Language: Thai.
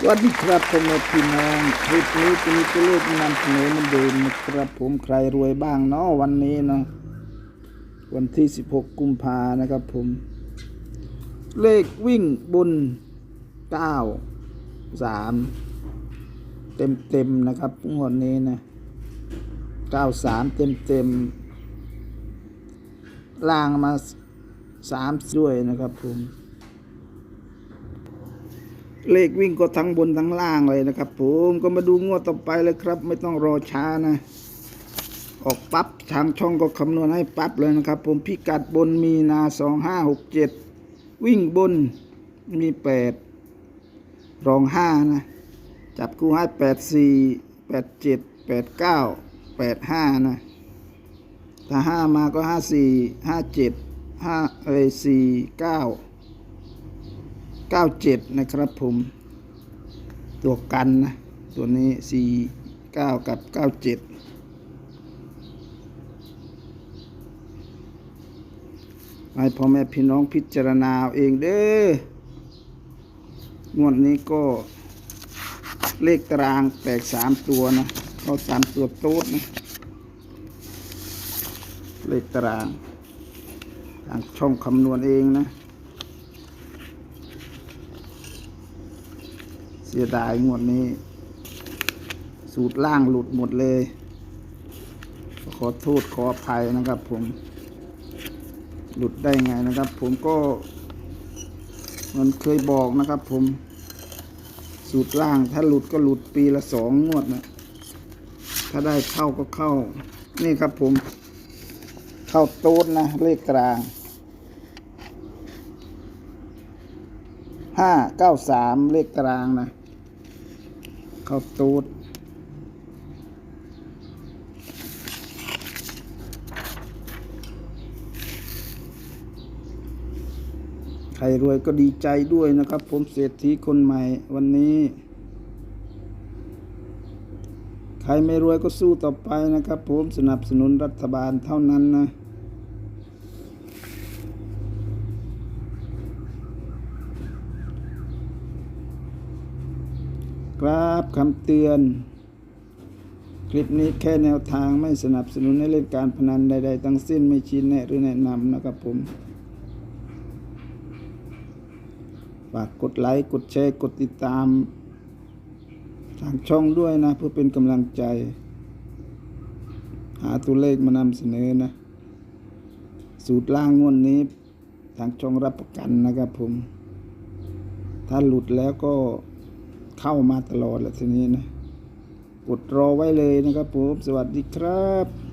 สวัสดีครับพ่อแม่พี่น้องคลิปนี้จะมีตัวเลขนำเสนอมือนเดิมนะครับผมใครรวยบ้างเนาะวันนี้เนาะวันที่ 16 กุมภานะครับผม เลขวิ่งบน 9 3 เต็มเต็มนะครับงวดนี้นะ 93 เต็มเต็มล่างมา 3 ด้วยนะครับผม เลขวิ่งก็ทั้งบนทั้งล่างเลยนะครับผมก็มาดูงวดต่อไปเลยครับ ไม่ต้องรอช้านะ ออกปั๊บทางช่องก็คำนวณให้ปั๊บเลยนะครับ ผมพิกัดบนมีนาสองห้าหกเจ็ดวิ่งบนมีแปดรองห้านะ จับคู่ให้แปดสี่แปดเจ็ดแปดเก้าแปดห้านะ ถ้าห้ามาก็ห้าสี่ห้าเจ็ดห้าเอ้ยสี่เก้า 97 นะครับผม ตัวกันนะ ตัวนี้ 49 กับ 97ให้พ่อแม่พี่น้องพิจารณาเอาเองเด้องวดนี้ก็เลขตารางแตก3ตัวนะเข้า3ตัวโต๊ดนะเลขตารางทางช่องคำนวณเองนะ เสียดายงวดนี้ สูตรล่างหลุดหมดเลย ขอโทษขออภัยนะครับผม หลุดได้ไงนะครับ ผมก็มันเคยบอกนะครับผม สูตรล่างถ้าหลุดก็หลุดปีละสองงวดนะ ถ้าได้เข้าก็เข้า นี่ครับผม เข้าโต๊ดนะ เลขกลางห้าเก้าสามเลขกลางนะ เข้าตูดใครรวยก็ดีใจด้วยนะครับ ผมเศรษฐีคนใหม่วันนี้ ใครไม่รวยก็สู้ต่อไปนะครับ ผมสนับสนุนรัฐบาลเท่านั้นนะ ครับคำเตือน คลิปนี้แค่แนวทางไม่สนับสนุนให้เล่นการพนันใด ๆ ทั้งสิ้นไม่ชี้แนะหรือแนะนำนะครับผมฝากกดไลค์กดแชร์กดติดตาม ทางช่องด้วยนะ เพื่อเป็นกำลังใจ หาตัวเลขมานำเสนอนะ สูตรล่างงวดนี้ ทางช่องรับประกันนะครับผม ถ้าหลุดแล้วก็ เข้ามาตลอดแหละทีนี้นะ กดรอไว้เลยนะครับผม สวัสดีครับ